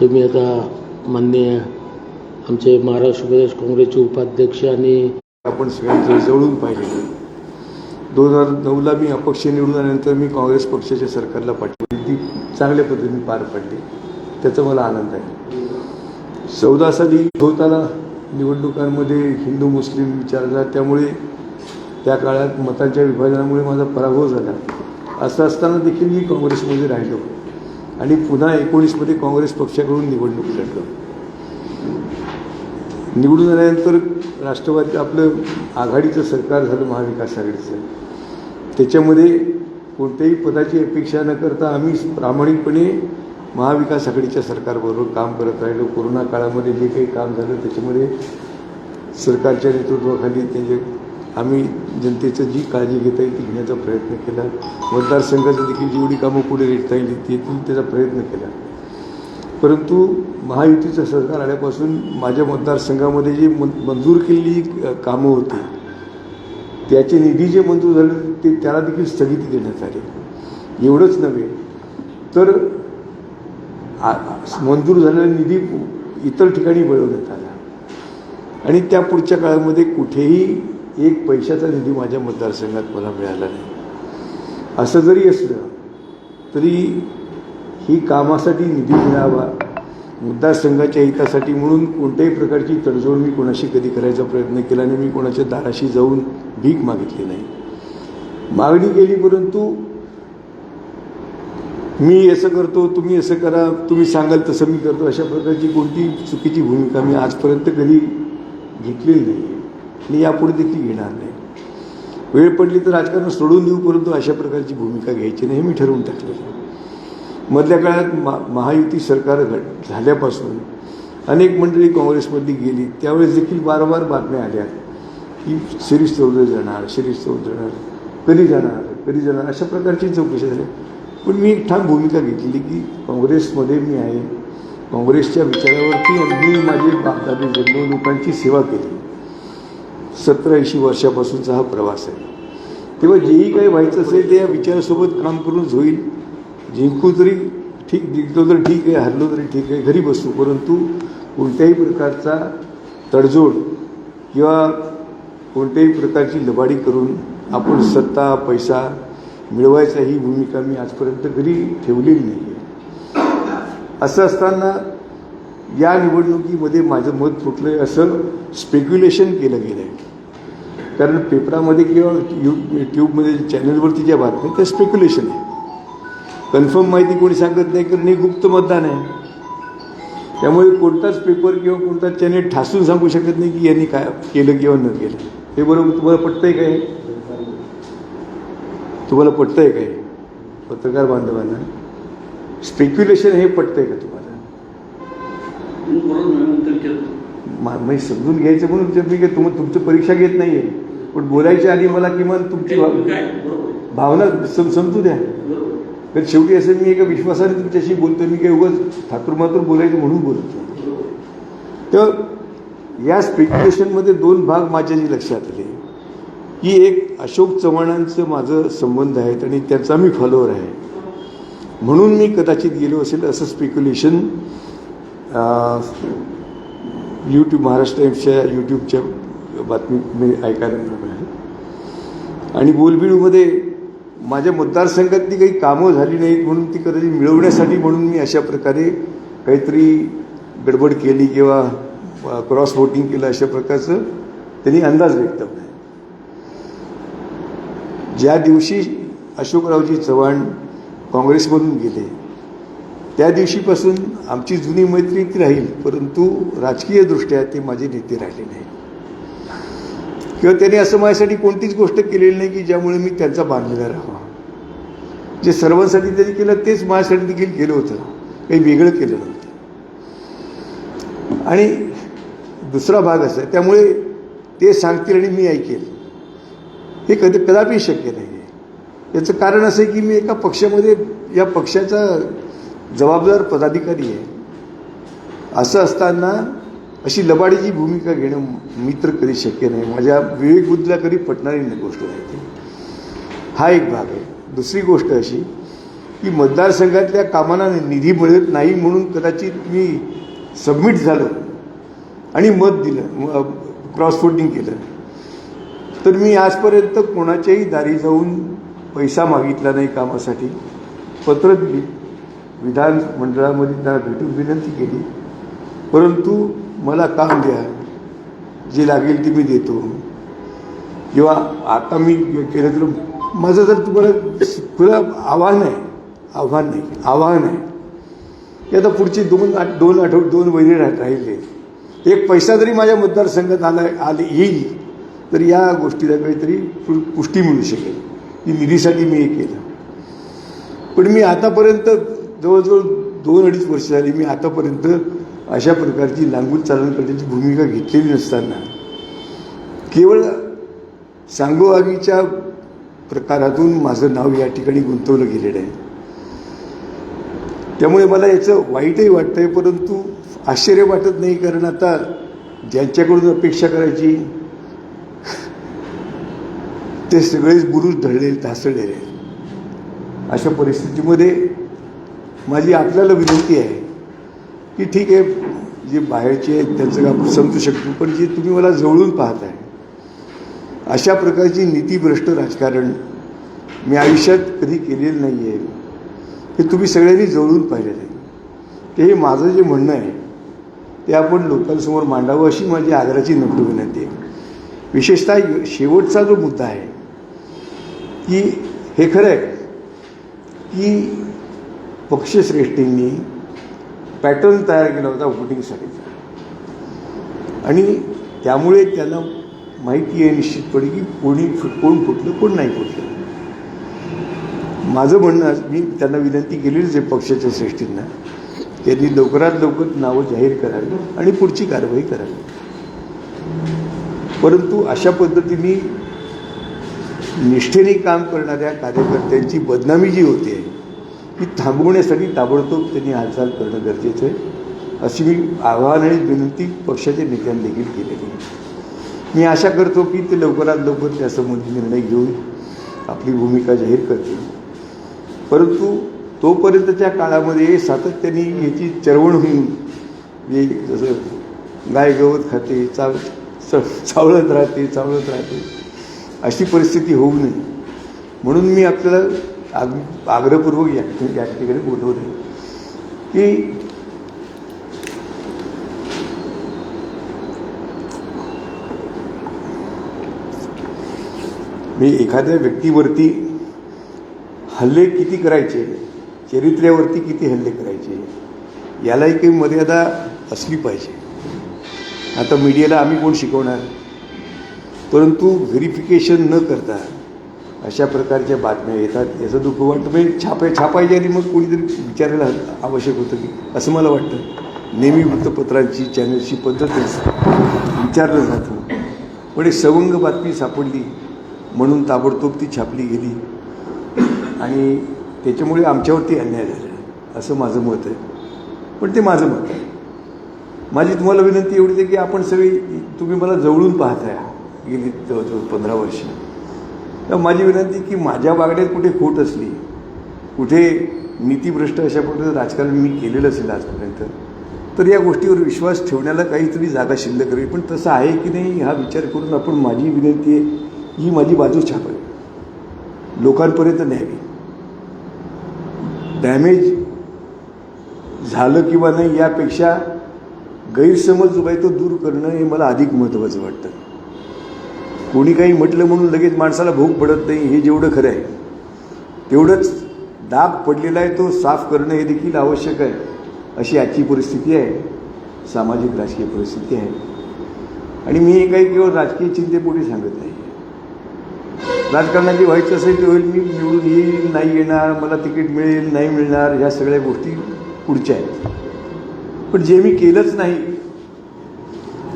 तुम्ही आता माननीय आमचे महाराष्ट्र प्रदेश काँग्रेसचे उपाध्यक्ष आणि आपण सगळ्यांचं जवळून पाहिजे दोन हजार नऊला मी अपक्ष निवडून आल्यानंतर मी काँग्रेस पक्षाच्या सरकारला पाठवली. ती चांगल्या पद्धतीने पार पडली. त्याचा मला आनंद आहे. चौदा साली होताना निवडणुकांमध्ये हिंदू मुस्लिम विचार झाला त्यामुळे त्या काळात मतांच्या विभाजनामुळे माझा पराभव झाला. असं असताना देखील मी काँग्रेसमध्ये राहिलो. आणि पुन्हा एकोणीसमध्ये काँग्रेस पक्षाकडून निवडणूक लढलं. निवडून आल्यानंतर राष्ट्रवादी आपलं आघाडीचं सरकार झालं महाविकास आघाडीचं. त्याच्यामध्ये कोणत्याही पदाची अपेक्षा न करता आम्ही प्रामाणिकपणे महाविकास आघाडीच्या सरकारबरोबर काम करत राहिलो. कोरोना काळामध्ये जे काही काम झालं त्याच्यामध्ये सरकारच्या नेतृत्वाखाली त्यांचे आम्ही जनतेचं जी काळजी घेता येईल ती घेण्याचा प्रयत्न केला. मतदारसंघाचं देखील जेवढी कामं पुढे रेटता येईल ती येतील त्याचा प्रयत्न केला. परंतु महायुतीचं सरकार आल्यापासून माझ्या मतदारसंघामध्ये जी मंजूर केलेली कामं होती त्याचे निधी जे मंजूर झाले ते त्याला देखील स्थगिती देण्यात आली. एवढंच नव्हे तर मंजूर झालेला निधी इतर ठिकाणी वळवण्यात आला. आणि त्या पुढच्या काळामध्ये कुठेही एक पैशाचा निधी माझ्या मतदारसंघात मला मिळाला नाही. असं जरी असलं तरी ही कामासाठी निधी मिळावा मतदारसंघाच्या हितासाठी म्हणून कोणत्याही प्रकारची तडजोड मी कोणाशी कधी करायचा प्रयत्न केला नाही. मी कोणाच्या दाराशी जाऊन भीक मागितली नाही. मागणी केली परंतु मी असं करतो तुम्ही असं करा तुम्ही सांगाल तसं मी करतो. अशा प्रकारची कोणती चुकीची भूमिका मी आजपर्यंत कधी घेतलेली नाही. मी यापुढे देखील घेणार नाही. वेळ पडली तर राजकारण सोडून देऊ परंतु अशा प्रकारची भूमिका घ्यायची नाही हे मी ठरवून टाकलेलं आहे. मधल्या काळात मा महायुती सरकार घट झाल्यापासून अनेक मंडळी काँग्रेसमधली गेली. त्यावेळेस देखील वारंवार बातम्या आल्या की शिरीष चौधरी जाणार शिरीष चौधरी जाणार कधी जाणार कधी जाणार अशा प्रकारची चौकशी झाली. पण मी एक ठाम भूमिका घेतलेली की काँग्रेसमध्ये मी आहे. काँग्रेसच्या विचारावरती मी माझे बापदादे जन्म लोकांची सेवा केली. सतरा ऐंशी वर्षापासूनचा हा प्रवास आहे. तेव्हा जेही काही व्हायचं असेल ते या विचारासोबत काम करूनच होईल. जिंकू तरी ठीक जिंकलो तर ठीक आहे हरलो तरी ठीक आहे घरी बसू. परंतु कोणत्याही प्रकारचा तडजोड किंवा कोणत्याही प्रकारची लबाडी करून आपण सत्ता पैसा मिळवायचा ही भूमिका मी आजपर्यंत घरी ठेवलेली नाही आहे असं असताना या निवडणुकीमध्ये माझं मत फुटलं आहे असं स्पेक्युलेशन केलं गेलं आहे कारण पेपरामध्ये किंवा यू ट्यूबमध्ये चॅनलवरती ज्या बातम्या त्या स्पेक्युलेशन आहे. कन्फर्म माहिती कोणी सांगत नाही कारण हे गुप्त मतदान आहे. त्यामुळे कोणताच पेपर किंवा कोणता चॅनेल ठासून सांगू शकत नाही की यांनी काय केलं किंवा न केलं. हे बरोबर तुम्हाला पटतंय काय तुम्हाला पटतंय काय पत्रकार बांधवांना? स्पेक्युलेशन हे पटतंय का तुम्हाला? मा- समजून घ्यायचं म्हणून मी तुमचं परीक्षा घेत नाहीये. पण बोलायच्या आधी मला किमान तुमची भाव- भावना सम समजू द्या. तर शेवटी असं मी एका विश्वासाने तुमच्याशी बोलतो मी काही उगाच ठाकूरमातूर बोलायचं म्हणून बोलत. तर या स्पेक्युलेशनमध्ये दोन भाग माझ्या जे लक्षात आले. की एक अशोक चव्हाणांचं माझं संबंध आहेत आणि त्याचा मी फॉलोअर आहे. म्हणून मी कदाचित गेलो असेल असं स्पेक्युलेशन यूट्यूब महाराष्ट्र टाइम्सच्या यूट्यूबच्या बातमी मी ऐकायला मिळाली आणि बोलबिळूमध्ये माझ्या मतदारसंघातली काही कामं झाली नाहीत म्हणून ती कदाचित मिळवण्यासाठी म्हणून मी अशा प्रकारे काहीतरी गडबड केली किंवा क्रॉस वोटिंग केलं अशा प्रकारचं त्यांनी अंदाज व्यक्त केला. ज्या दिवशी अशोकरावजी चव्हाण काँग्रेसमधून गेले त्या दिवशीपासून आमची जुनी मैत्री ती राहील परंतु राजकीयदृष्ट्या ते माझे नेते राहिले नाही किंवा त्यांनी असं माझ्यासाठी कोणतीच गोष्ट केलेली नाही की ज्यामुळे मी त्यांचा बांधलेला राहावा. जे सर्वांसाठी त्यांनी केलं तेच माझ्यासाठी देखील केलं होतं. काही वेगळं केलं नव्हतं. आणि दुसरा भाग असा आहे त्यामुळे ते सांगतील आणि मी ऐकेल. हे कधी कदापि शक्य नाही. आहे याचं कारण असं आहे की मी एका पक्षामध्ये या पक्षाचा जबाबदार पदाधिकारी आहे. असं असताना अशी लबाडीची भूमिका घेणं मित्र कधी शक्य नाही. माझ्या विवेकबुद्धीला कधी पटणारी गोष्ट नाही ती हा एक भाग आहे. दुसरी गोष्ट अशी की मतदारसंघातल्या कामांना निधी मिळत नाही म्हणून कदाचित मी सबमिट झालं आणि मत दिलं क्रॉस वोटिंग केलं. तर मी आजपर्यंत कोणाच्याही दारी जाऊन पैसा मागितला नाही कामासाठी. पत्र दिली. विधान मंडळामध्ये त्यांना भेटून विनंती केली. परंतु मला काम द्या. जे लागेल ते मी देतो. किंवा आता मी केलं तर माझं जर तुम्हाला खुलं आव्हान आहे आव्हान नाही आव्हान आहे. की आता पुढचे दोन आठ दोन आठवडे दोन महिने राहिले एक पैसा जरी माझ्या मतदारसंघात आला आले येईल तर या गोष्टीला काहीतरी पुष्टी मिळू शकेल. की निधीसाठी मी हे केलं. पण मी आतापर्यंत जवळजवळ दोन अडीच वर्ष झाली मी आतापर्यंत अशा प्रकारची लांगून चालण करण्याची भूमिका घेतलेली नसताना केवळ सांगोआगीच्या प्रकारातून माझं नाव या ठिकाणी गुंतवलं गेलेलं आहे. त्यामुळे मला याचं वाईटही वाटतं आहे परंतु आश्चर्य वाटत नाही कारण आता ज्यांच्याकडून अपेक्षा करायची ते सगळेच बुरुज ढळले ढासळलेले आहेत. अशा परिस्थितीमध्ये माझी आपल्याला विनंती आहे की ठीक आहे जे बाहेरचे आहेत त्यांचं आपण समजू शकतो पण जे तुम्ही मला जवळून पाहताय अशा प्रकारची नीतीभ्रष्ट राजकारण मी आयुष्यात कधी केलेलं नाही आहे हे तुम्ही सगळ्यांनी जवळून पाहिलेलं आहे. ते हे माझं जे म्हणणं आहे ते आपण लोकांसमोर मांडावं अशी माझी आग्राची नम्र विनंती आहे. विशेषतः शेवटचा जो मुद्दा आहे की हे खरं आहे की पक्षश्रेष्ठींनी पॅटर्न तयार केला होता वोटिंगसाठीचा आणि त्यामुळे त्याला माहिती आहे निश्चितपणे की कोणी फुट कोण फुटलं कोण नाही फुटलं. माझं म्हणणं मी त्यांना विनंती केलेलीच आहे पक्षाच्या श्रेष्ठींना त्यांनी लवकरात लवकर नावं जाहीर करावी आणि पुढची कारवाई करावी. परंतु अशा पद्धतीने निष्ठेने काम करणाऱ्या कार्यकर्त्यांची बदनामी जी होते ती थांबवण्यासाठी ताबडतोब त्यांनी हालचाल करणं गरजेचं आहे. अशी मी आव्हान आणि विनंती पक्षाच्या नेत्यांनी देखील केलेली आहे. मी आशा करतो की ते लवकरात लवकर त्यासंबंधी निर्णय घेऊन आपली भूमिका जाहीर करतील. परंतु तोपर्यंतच्या काळामध्ये सातत्याने याची चरवण होऊन जे जसं गाय गवत खाते चाव चावळत राहते चावळत राहते अशी परिस्थिती होऊ नये. म्हणून मी आपल्याला आग आग्रहपूर्वक या या ठिकाणी बोलवत की मी एखाद्या व्यक्तीवरती हल्ले किती करायचे चरित्र्यावरती किती हल्ले करायचे यालाही काही मर्यादा असली पाहिजे. आता मीडियाला आम्ही कोण शिकवणार? परंतु व्हेरिफिकेशन न करता अशा प्रकारच्या बातम्या येतात. याचं दुःख वाटतं. म्हणजे छापाय छापायच्या आधी मग कोणीतरी विचारायला आवश्यक होतं की असं मला वाटतं. नेहमी वृत्तपत्रांची चॅनलची पद्धतच विचारलं जातं. पण एक सवंग बातमी सापडली. म्हणून ताबडतोब ती छापली गेली. आणि त्याच्यामुळे आमच्यावरती अन्याय झाला असं माझं मत आहे. पण ते माझं मत आहे. माझी तुम्हाला विनंती एवढीच आहे की आपण सगळी तुम्ही मला जवळून पाहताय. गेली जवळजवळ पंधरा वर्ष. तर माझी विनंती की माझ्या वागण्यात कुठे खोट असली कुठे नीतीभ्रष्ट अशा पद्धतीचं राजकारण मी केलेलं असेल आजपर्यंत तर या गोष्टीवर विश्वास ठेवण्याला काहीतरी जागा शिल्लक राहील. पण तसं आहे की नाही हा विचार करून आपण माझी विनंती आहे ही माझी बाजू छापावी. लोकांपर्यंत न्यावी. डॅमेज झालं किंवा नाही यापेक्षा गैरसमज जो आहे तो दूर करणं हे मला अधिक महत्त्वाचं वाटतं. कोणी काही म्हटलं म्हणून लगेच माणसाला भूक पडत नाही हे जेवढं खरं आहे. तेवढंच दाब पडलेला आहे तो साफ करणं हे देखील आवश्यक आहे. अशी आजची परिस्थिती आहे. सामाजिक राजकीय परिस्थिती आहे. आणि मी हे काही केवळ राजकीय चिंतेपोटी सांगत नाही. राजकारणाची व्हायचं असेल ते होईल मी निवडून येईल नाही येणार मला तिकीट मिळेल नाही मिळणार ह्या सगळ्या गोष्टी पुढच्या आहेत. पण जे मी केलंच नाही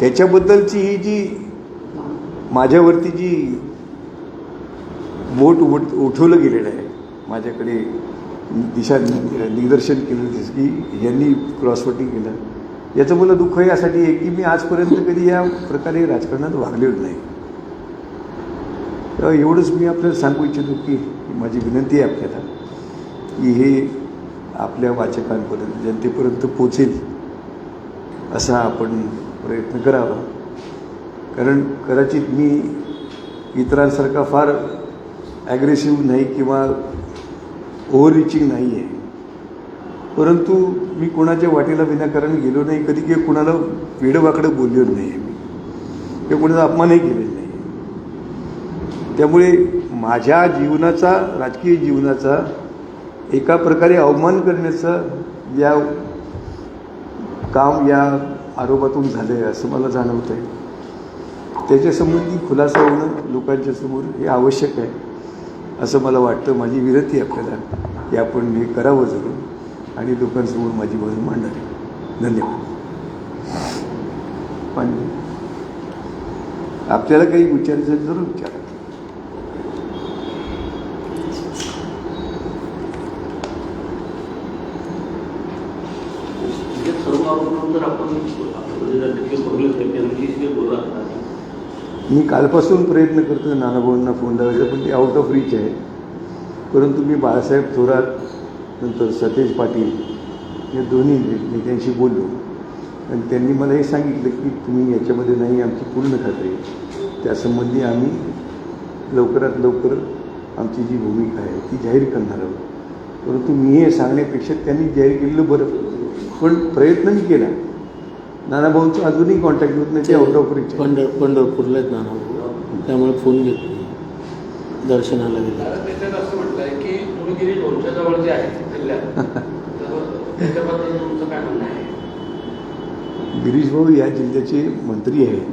त्याच्याबद्दलची ही जी माझ्यावरती जी बोट उठ उठवलं गेलेलं आहे माझ्याकडे दिशा निदर्शन केलं जसं की यांनी क्रॉसवटिंग केलं. याचं मला दुःख यासाठी आहे की मी आजपर्यंत कधी या प्रकारे राजकारणात वागलेलो नाही. तर एवढंच मी आपल्याला सांगू इच्छितो की माझी विनंती आहे आपल्याला की हे आपल्या वाचकांपर्यंत जनतेपर्यंत पोचेल असा आपण प्रयत्न करावा. कारण कदाचित मी इतरांसारखा फार ॲग्रेसिव्ह नाही किंवा ओव्हर रिचिंग नाही आहे परंतु मी कोणाच्या वाटेला विनाकारण गेलो नाही कधी किंवा कुणाला वेडवाकडं बोललो नाही आहे मी. किंवा कोणाचा अपमानही केलेला नाही त्यामुळे माझ्या जीवनाचा राजकीय जीवनाचा एका प्रकारे अवमान करण्याचं या काम या आरोपातून झालं आहे असं मला जाणवत आहे त्याच्यासंबंधी खुलासा होणं लोकांच्या समोर हे आवश्यक आहे असं मला वाटतं. माझी विनंती आपल्याला की आपण हे करावं जरूर आणि लोकांसमोर माझी बाजू मांडावी. धन्यवाद. पण आपल्याला काही विचारायचं जरूर विचारा. सर्व जर आपण आपल्याकडे जर टक्के बघलं तर त्यांची जे बोलत असतात मी कालपासून प्रयत्न करतो नानाभाऊंना फोन लावायचा पण ते आउट ऑफ रीच आहे. परंतु मी बाळासाहेब थोरात नंतर सतेज पाटील या दोन्ही नेत्यांशी बोललो. आणि त्यांनी मला हे सांगितलं की तुम्ही याच्यामध्ये नाही आमची पूर्ण खात्री त्यासंबंधी आम्ही लवकरात लवकर आमची जी भूमिका आहे ती जाहीर करणार आहोत. परंतु मी हे सांगण्यापेक्षा त्यांनी जाहीर केलेलं बरं. पण प्रयत्न मी केला. नानाभाऊंचं अजूनही कॉन्टॅक्ट होत नाही ते आउट ऑफ रीच आहे पंढर पंढरपूरला आहेत नाना त्यामुळे फोन घेत नाही. दर्शनाला गेले. कारण त्याच्यात असं म्हटलंय की तुम्ही गिरीश भाऊच्या जवळ जे आहे जिल्ह्यात तर त्याच्याबद्दल तुमचं काय म्हणणं आहे? गिरीश भाऊ या जिल्ह्याचे मंत्री आहेत.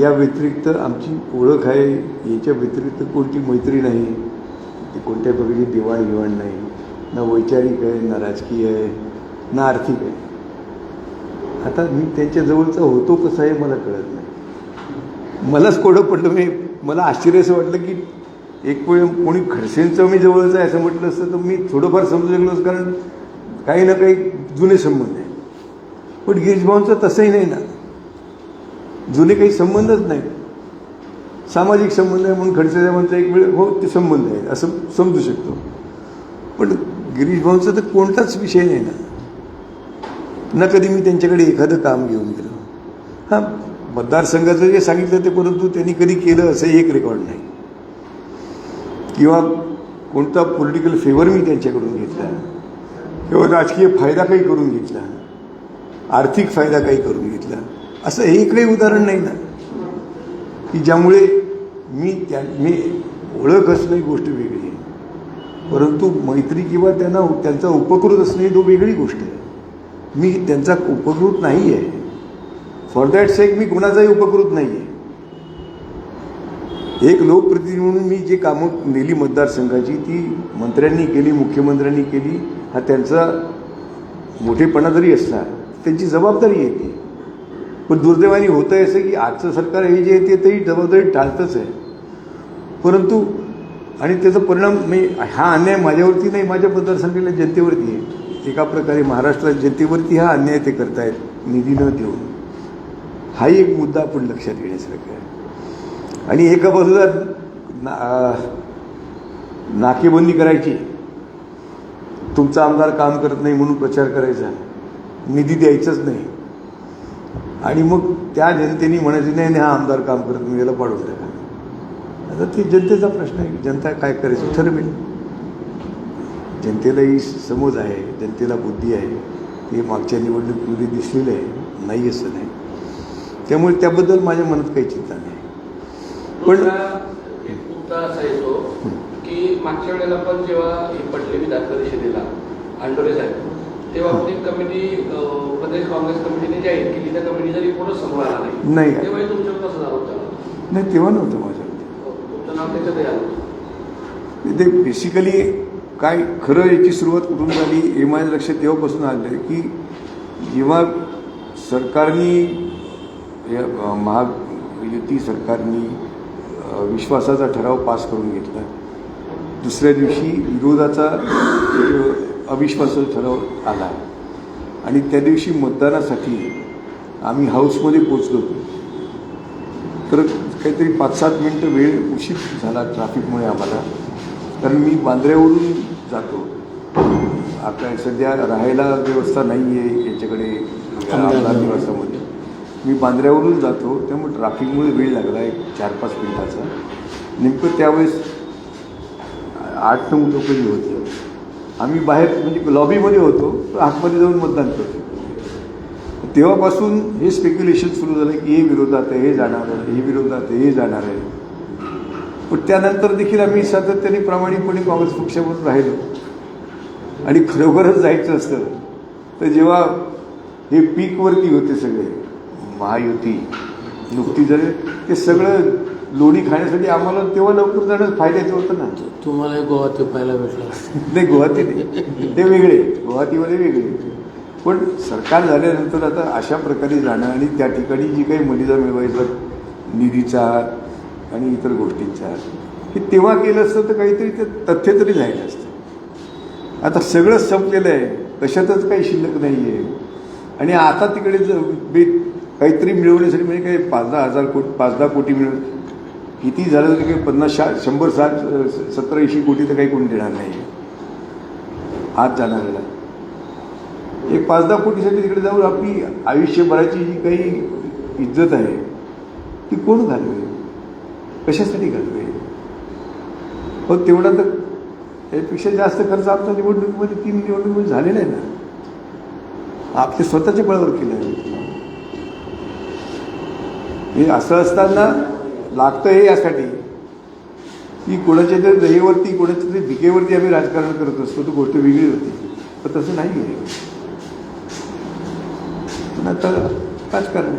या व्यतिरिक्त आमची ओळख आहे. याच्या व्यतिरिक्त कोणती मैत्री नाही. ती कोणत्या प्रकारची देवाणघेवाण नाही. ना वैचारिक आहे ना राजकीय आहे ना आर्थिक आहे. आता मी त्यांच्या जवळचा होतो कसं आहे मला कळत नाही. मलाच कोडं पडलं मी मला आश्चर्य असं वाटलं की एक वेळ कोणी खडसेंचं मी जवळचं आहे असं म्हटलं असतं तर मी थोडंफार समजू शकलो कारण काही ना काही जुने संबंध आहे पण गिरीशभाऊंचं तसंही नाही ना. जुने काही संबंधच नाही. सामाजिक संबंध आहे म्हणून खडसे साहेबांचा एक वेळ हो ते संबंध आहे असं समजू शकतो. पण गिरीशभाऊंचा तर कोणताच विषय नाही ना. न कधी मी त्यांच्याकडे एखादं काम घेऊन गेलो. हां मतदारसंघाचं जे सांगितलं ते परंतु त्यांनी कधी केलं असं एक रेकॉर्ड नाही. किंवा कोणता पॉलिटिकल फेवर मी त्यांच्याकडून घेतला. किंवा राजकीय फायदा काही करून घेतला. आर्थिक फायदा काही करून घेतला. असं हे एकही उदाहरण नाही ना. की ज्यामुळे मी त्या मी ओळख असणं ही गोष्ट वेगळी आहे. परंतु मैत्री किंवा त्यांना त्यांचा उपकृत असणं ही तो वेगळी गोष्ट आहे. मी त्यांचा उपकृत नाही आहे फॉर दॅट सेक मी कुणाचाही उपकृत नाही आहे एक लोकप्रतिनिधी म्हणून मी जी कामं नेली मतदारसंघाची ती मंत्र्यांनी केली मुख्यमंत्र्यांनी केली हा त्यांचा मोठेपणा जरी असला त्यांची जबाबदारी येते पण दुर्दैवाने होतं आहे असं की आजचं सरकार हे जे आहे ते तरी जबाबदारी टाळतंच आहे. परंतु आणि त्याचा परिणाम मी हा अन्याय माझ्यावरती नाही माझ्या मतदारसंघातल्या जनतेवरती आहे. एका प्रकारे महाराष्ट्रात जनतेवरती हा अन्याय ते करतायत निधी न देऊन. हाही एक मुद्दा आपण लक्षात घेण्यासारखा आहे. आणि एका बाजूला ना नाकेबंदी करायची. तुमचा आमदार काम करत नाही म्हणून प्रचार करायचा. निधी द्यायचाच नाही. आणि मग त्या जनतेने म्हणायचं नाही नाही हा आमदार काम करत नाही याला पाडून टाका. आता ते जनतेचा प्रश्न आहे जनता काय करायचं? ठरवेल. जनतेलाही समज आहे जनतेला बुद्धी आहे. ते मागच्या निवडणुकीमध्ये दिसलेलं आहे. नाही असं नाही. त्यामुळे त्याबद्दल माझ्या मनात काही चिंता नाही. पण- मुद्दा असा येतो की मागच्या वेळेला पण जेव्हा हे पडले विधान परिषदेला आंडोरे साहेब तेव्हा पण एक कमिटी प्रदेश काँग्रेस कमिटीने जाहीर केली. त्या कमिटीचा रिपोर्टच समोर आला नाही. तेव्हाही तुमच्यावर कसं झालं होतं? नाही तेव्हा नव्हतं माझ्यावरती. तुमचं नाव होतं. ते बेसिकली काय खरं याची सुरुवात कुठून झाली हे माझ्या लक्षात तेव्हापासून आलं आहे की जेव्हा सरकारनी या अ, महायुती सरकारनी विश्वासाचा ठराव पास करून घेतला. दुसऱ्या दिवशी विरोधाचा अविश्वासाचा ठराव आला. आणि त्या दिवशी मतदानासाठी आम्ही हाऊसमध्ये पोचलो होतो. तर काहीतरी पाच सात मिनटं वेळ उशीर झाला ट्रॅफिकमुळे आम्हाला. कारण मी बांद्र्यावरून जातो. आता सध्या राहायला व्यवस्था नाही आहे याच्याकडे या आमदार निवासामध्ये. मी बांद्र्यावरून जातो त्यामुळे ट्रॅफिकमुळे वेळ लागला एक चार पाच मिनिटाचा. नेमकं त्यावेळेस आठ नऊ लोक जी होती आम्ही बाहेर म्हणजे लॉबीमध्ये होतो तर आतमध्ये जाऊन मतदान करतो. तेव्हापासून हे स्पेक्युलेशन सुरू झालं की हे विरोधात आहे हे जाणार आहे हे विरोधात आहे हे जाणार आहे. पण त्यानंतर देखील आम्ही सातत्याने प्रामाणिकपणे काँग्रेस पक्षावर राहिलो. आणि खरोखरच जायचं असतं तर जेव्हा हे पीकवरती होते सगळे महायुती नुकती झाली ते सगळं लोणी खाण्यासाठी आम्हाला तेव्हा लवकर जाणं फायद्याचं होतं ना. तुम्हाला गोवा ते पाहायला भेटला. नाही नाही. ते वेगळे गुवाहाटीमध्ये वेगळे. पण सरकार झाल्यानंतर आता अशा प्रकारे जाणं आणि त्या ठिकाणी जी काही मलिदा मिळवायचा निधीचा आणि इतर गोष्टींचा हे तेव्हा केलं असतं तर काहीतरी ते तथ्य तरी झालं असतं. आता सगळं संपलेलं आहे कशातच काही शिल्लक नाही आहे आणि आता तिकडे जर बे काहीतरी मिळवण्यासाठी म्हणजे काही पाच दहा हजार कोटी पाच दहा कोटी मिळव किती झालं तरी काही पन्नास शा शंभर साठ सत्तर ऐंशी कोटी तर काही कोणी देणार नाही. आज जाणाऱ्याला. एक पाच दहा कोटीसाठी तिकडे जाऊन आपली आयुष्यभराची जी काही इज्जत आहे ती कोण घालवेल? कशासाठी घालवेल हो तेवढा तर त्यापेक्षा जास्त खर्च आमच्या निवडणुकीमध्ये तीन निवडणुकीमध्ये झालेला आहे ना. आपल्या स्वतःच्या बळावर केलं आहे. हे असं असताना लागतं हे यासाठी की कोणाच्या तरी दहीवरती कोणाच्या तरी भिकेवरती आम्ही राजकारण करत असतो तर गोष्ट वेगळी होती. पण तसं नाही आहे. पण आता राजकारण